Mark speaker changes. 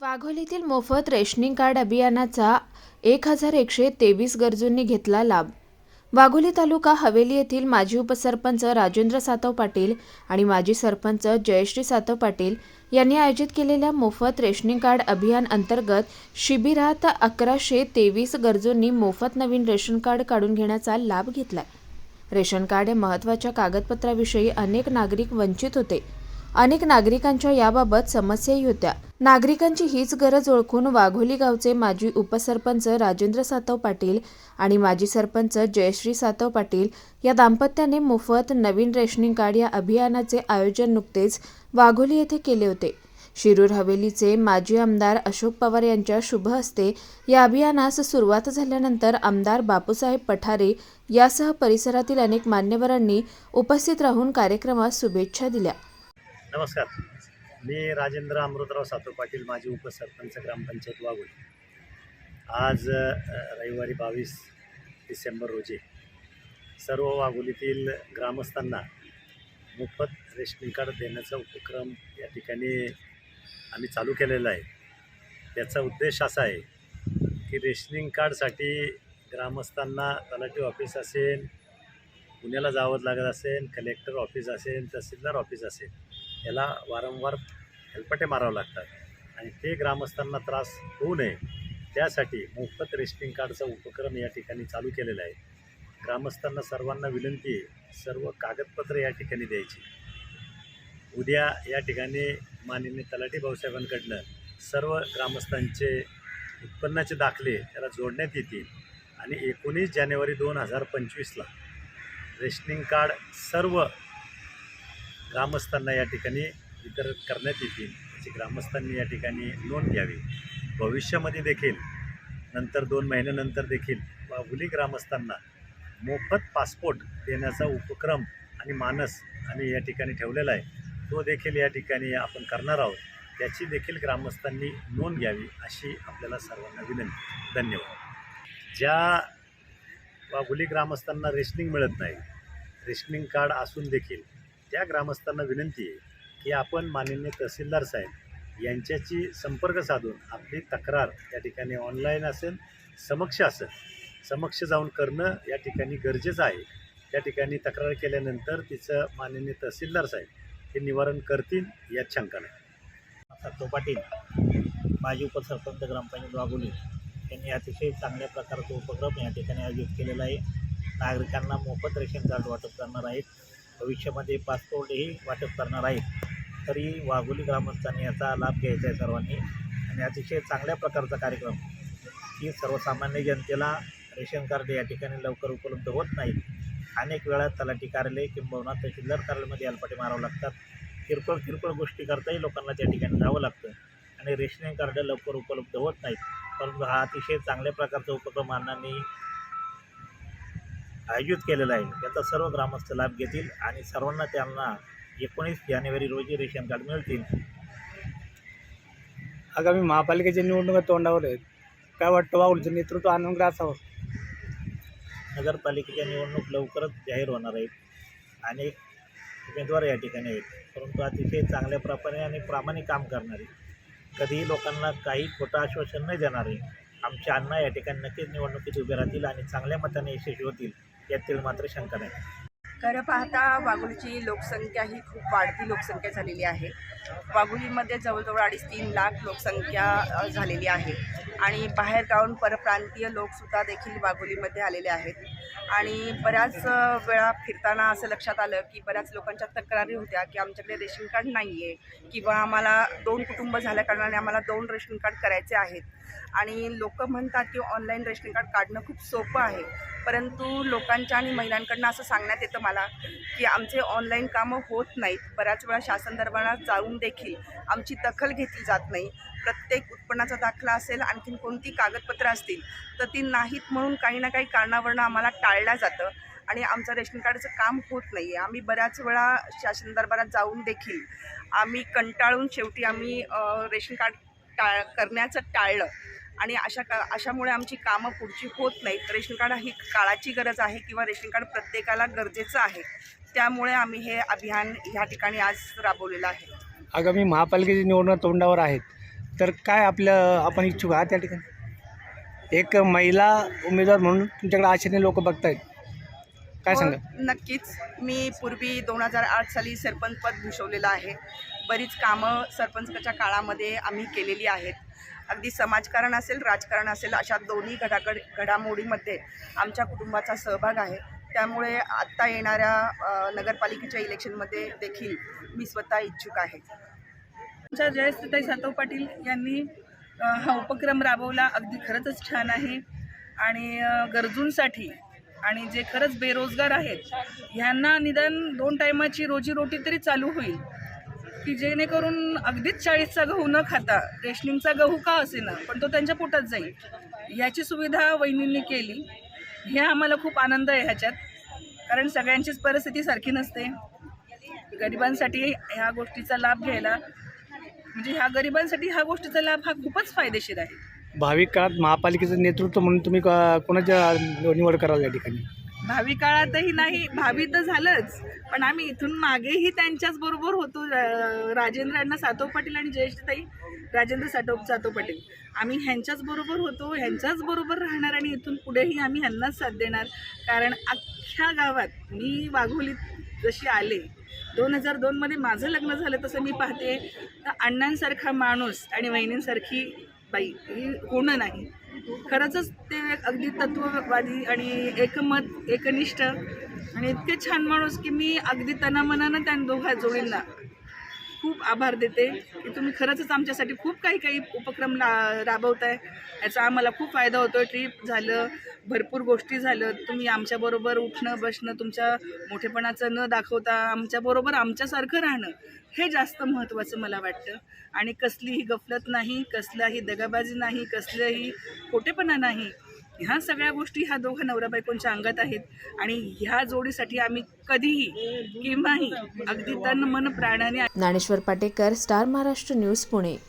Speaker 1: वाघोलीतील मोफत rationing card अभियानाचा एक हजार एकशे तेवीस गरजूंनी घेतला लाभ. वाघोली तालुका हवेली येथील माजी उपसरपंच राजेंद्र सातव पाटील आणि माजी सरपंच जयश्री सातव पाटील यांनी आयोजित केलेल्या मोफत रेशनिंग कार्ड अभियान अंतर्गत शिबिरात अकराशे तेवीस गरजूंनी मोफत नवीन रेशन कार्ड काढून घेण्याचा लाभ घेतला रेशन कार्ड या महत्त्वाच्या कागदपत्राविषयी अनेक नागरिक वंचित होते. अनेक नागरिकांच्या याबाबत समस्याही होत्या. नागरिकांची हीच गरज ओळखून वाघोली गावचे माजी उपसरपंच राजेंद्र सातव पाटील आणि माजी सरपंच जयश्री सातव पाटील या दाम्पत्याने मोफत नवीन रेशनिंग कार्ड या अभियानाचे आयोजन नुकतेच वाघोली येथे केले होते. शिरूर हवेलीचे माजी आमदार अशोक पवार यांच्या शुभ हस्ते या अभियानास सुरुवात झाल्यानंतर आमदार बापूसाहेब पठारे यासह परिसरातील अनेक मान्यवरांनी उपस्थित राहून कार्यक्रमास शुभेच्छा दिल्या.
Speaker 2: नमस्कार. मी राजेंद्र अमृतराव सातव पाटील माजी उपसरपंच ग्रामपंचायत वाघोली आज रविवारी बावीस डिसेंबर रोजी सर्व वाघोलीतील ग्रामस्थांना मोफत रेशनिंग कार्ड देण्याचा उपक्रम या ठिकाणी आम्ही चालू केलेला आहे. त्याचा उद्देश असा आहे की रेशनिंग कार्डसाठी ग्रामस्थांना तलाठी ऑफिस असेल पुण्याला जावं लागत असेल कलेक्टर ऑफिस असेल तहसीलदार ऑफिस असेल याला वारंवार हेलपटे मारावं लागतात. आणि ते ग्रामस्थांना त्रास होऊ नये. त्यासाठी मोफत रेशनिंग कार्डचा उपक्रम या ठिकाणी चालू केलेला आहे. ग्रामस्थांना सर्वांना विनंती आहे सर्व कागदपत्र या ठिकाणी द्यायची. उद्या या ठिकाणी माननीय तलाठी भाऊसाहेबांकडनं सर्व ग्रामस्थांचे उत्पन्नाचे दाखले त्याला जोडण्यात येतील. आणि एकोणीस जानेवारी दोन हजार पंचवीसला रेशनिंग कार्ड सर्व ग्रामस्थांना या ठिकाणी वितरण करण्यात येतील. याची ग्रामस्थांनी या ठिकाणी नोंद घ्यावी. भविष्यामध्ये देखील नंतर दोन महिन्यानंतर देखील वाघुली ग्रामस्थांना मोफत पासपोर्ट देण्याचा उपक्रम आणि मानस आम्ही या ठिकाणी ठेवलेला आहे. तो देखील या ठिकाणी आपण करणार आहोत. त्याची देखील ग्रामस्थांनी नोंद घ्यावी अशी आपल्याला सर्वांना विनंती. धन्यवाद. ज्या बाहुली ग्रामस्थांना रेशनिंग मिळत नाही रेशनिंग कार्ड असून देखील त्या ग्रामस्थांना विनंती आहे की आपण माननीय तहसीलदार साहेब यांच्याशी संपर्क साधून आपली तक्रार या ठिकाणी ऑनलाईन असेल समक्ष असेल समक्ष जाऊन करणं या ठिकाणी गरजेचं आहे. त्या ठिकाणी तक्रार केल्यानंतर तिचं माननीय तहसीलदार साहेब हे निवारण करतील यात शंका नाही
Speaker 3: सत्तो पाटील माजी उपसरपंच ग्रामपंचायत वाघोली यांनी अतिशय चांगल्या प्रकारचा उपक्रम या ठिकाणी आयोजित केलेला आहे. नागरिकांना मोफत रेशन कार्ड वाटप करणार आहेत. भविष्यामध्ये पासपोर्टही वाटप करणार आहेत. तरी वाघोली ग्रामस्थांनी याचा लाभ घ्यायचा आहे सर्वांनी. आणि अतिशय चांगल्या प्रकारचा कार्यक्रम. की सर्वसामान्य जनतेला रेशन कार्ड या ठिकाणी लवकर उपलब्ध होत नाही. अनेक वेळा तलाठी कार्यालय किंबहुना तहसीलदार कार्यालयामध्ये अल्पाटे मारावं लागतात. किरकोळ किरकोळ गोष्टी करताही लोकांना त्या ठिकाणी जावं लागतं. आणि रेशनिंग कार्ड लवकर उपलब्ध होत नाहीत. परंतु हा अतिशय चांगल्या प्रकारचा उपक्रम अण्णांनी आयोजित केलेला आहे. याचा सर्व ग्रामस्थ लाभ घेतील आणि सर्वांना त्यांना एकोणीस जानेवारी रोजी रेशन कार्ड मिळतील.
Speaker 4: आगामी महापालिकेच्या निवडणुका तोंडावर आहेत. काय वाटतं वाऊलचं नेतृत्व आनंद असावं?
Speaker 3: नगरपालिकेच्या निवडणूक लवकरच जाहीर होणार आहेत. अनेक उमेदवार या ठिकाणी आहेत. परंतु अतिशय चांगल्या प्रकारे आणि प्रामाणिक काम करणारे. कधीही लोकांना काही खोटं आश्वासन नाही देणारे. आमचे अण्णा या ठिकाणी नक्कीच निवडणुकीत उभे राहतील आणि चांगल्या मताने यशस्वी होतील. यातील मात्र शंका नाही.
Speaker 5: खरं पाहता वाघोलीची लोकसंख्या ही खूप वाढती लोकसंख्या झालेली आहे. वाघोलीमध्ये जवळजवळ अडीच तीन लाख लोकसंख्या झालेली आहे. आणि बाहेरगावून परप्रांतीय लोकसुद्धा देखील वाघोलीमध्ये आलेले आहेत. आणि बऱ्याच वेळा फिरताना असं लक्षात आलं की बऱ्याच लोकांच्या तक्रारी होत्या की आमच्याकडे रेशन कार्ड नाही आहे किंवा आम्हाला दोन कुटुंब झाल्या कारणाने आम्हाला दोन रेशन कार्ड करायचे आहेत. आणि लोक म्हणतात की ऑनलाईन रेशन कार्ड काढणं खूप सोपं आहे. परंतु लोकांच्या आणि महिलांकडनं असं सांगण्यात येतं मला की आमचे ऑनलाईन कामं होत नाहीत. बऱ्याच वेळा शासन दरबारात जाऊन देखील आमची दखल घेतली जात नाही. प्रत्येक उत्पन्नाचा दाखला असेल आणखीन कोणती कागदपत्रं असतील तर ती नाहीत म्हणून काही ना काही कारणावरनं आम्हाला टाळलं जातं. आणि आमचं रेशन कार्डचं काम होत नाही आहे आम्ही बऱ्याच वेळा शासन दरबारात जाऊन देखील आम्ही कंटाळून शेवटी आम्ही रेशन कार्ड टाळ करण्याचं टाळलं. आणि अशा का अशामुळे आमची कामं पुढची होत नाहीत. रेशन कार्ड ही काळाची गरज आहे किंवा रेशन कार्ड प्रत्येकाला गरजेचं आहे. त्यामुळे आम्ही हे अभियान ह्या ठिकाणी आज राबवलेलं आहे.
Speaker 4: आगामी महापालिकेची निवडणूक तोंडावर आहेत. तर काय आपलं आपण इच्छुक आहात त्या ठिकाणी? एक महिला उमेदवार म्हणून तुमच्याकडे आशेने लोक बघतायत. काय सांगा
Speaker 5: हो, नक्कीच. मी पूर्वी दोन हजार आठ साली सरपंच पद भूषवलेलं आहे. बरीच कामं सरपंचाच्या काळामध्ये आम्ही केलेली आहेत. अगदी समाजकारण असेल राजकारण असेल अशा दोन्ही घडाकड घडामोडीमध्ये आमच्या कुटुंबाचा सहभाग आहे. त्यामुळे आत्ता येणाऱ्या नगरपालिकेच्या इलेक्शनमध्ये देखील मी स्वतः इच्छुक आहे.
Speaker 6: आमच्या जयस्थिताई सातव पाटील यांनी हा उपक्रम राबवला. अगदी खरंच छान आहे. आणि गरजूंसाठी आणि जे खरंच बेरोजगार आहेत ह्यांना निदान दोन टायमाची रोजीरोटी तरी चालू होईल. की जेणेकरून अगदीच चाळीसचा गहू न खाता रेशनिंगचा गहू का असेना पण तो त्यांच्या पोटात जाईल. ह्याची सुविधा वहिनींनी केली. हे आम्हाला खूप आनंद आहे ह्याच्यात. कारण सगळ्यांचीच परिस्थिती सारखी नसते. गरिबांसाठी ह्या गोष्टीचा लाभ घ्यायला म्हणजे ह्या गरिबांसाठी ह्या गोष्टीचा लाभ हा खूपच फायदेशीर आहे.
Speaker 4: भावी काळात महापालिकेचं नेतृत्व म्हणून तुम्ही को- कोणाच्या निवड कराल या ठिकाणी?
Speaker 6: भावी काळातही नाही भावी तर झालंच. पण आम्ही इथून मागेही त्यांच्याच बरोबर होतो राजेंद्र अण्णा सातव पाटील आणि ज्येष्ठताई राजेंद्र साटोप जातो पाटील. आम्ही ह्यांच्याच बरोबर होतो ह्यांच्याच बरोबर राहणार आणि इथून पुढेही आम्ही ह्यांनाच साथ देणार. कारण अख्ख्या गावात मी वाघोलीत जशी आले दोन हजार दोनमध्ये माझं लग्न झालं तसं मी पाहते. तर अण्णांसारखा माणूस आणि वहिनींसारखी बाई ही होणं नाही. खरंचच ते अगदी तत्ववादी आणि एकमत एकनिष्ठ आणि इतके छान माणूस की मी अगदी तनामनानं त्या दोघा जोडींना खूप आभार देते की तुम्ही खरंच आमच्यासाठी खूप काही काही उपक्रम ला राबवताय. याचा आम्हाला खूप फायदा होतो ट्रीप झालं भरपूर गोष्टी झालं. तुम्ही आमच्याबरोबर उठणं बसणं तुमच्या मोठेपणाचं न दाखवता आमच्याबरोबर आमच्यासारखं राहणं हे जास्त महत्त्वाचं मला वाटतं. आणि कसलीही गफलत नाही कसलाही दगाबाजी नाही कसलंही खोटेपणा नाही. ह्या सगळ्या गोष्टी ह्या दोघं नवरा बायकोंच्या अंगात आहेत. आणि ह्या जोडीसाठी आम्ही कधीही केव्हाही अगदी तन मन प्राणाने
Speaker 1: ज्ञानेश्वर पाटेकर स्टार महाराष्ट्र न्यूज पुणे.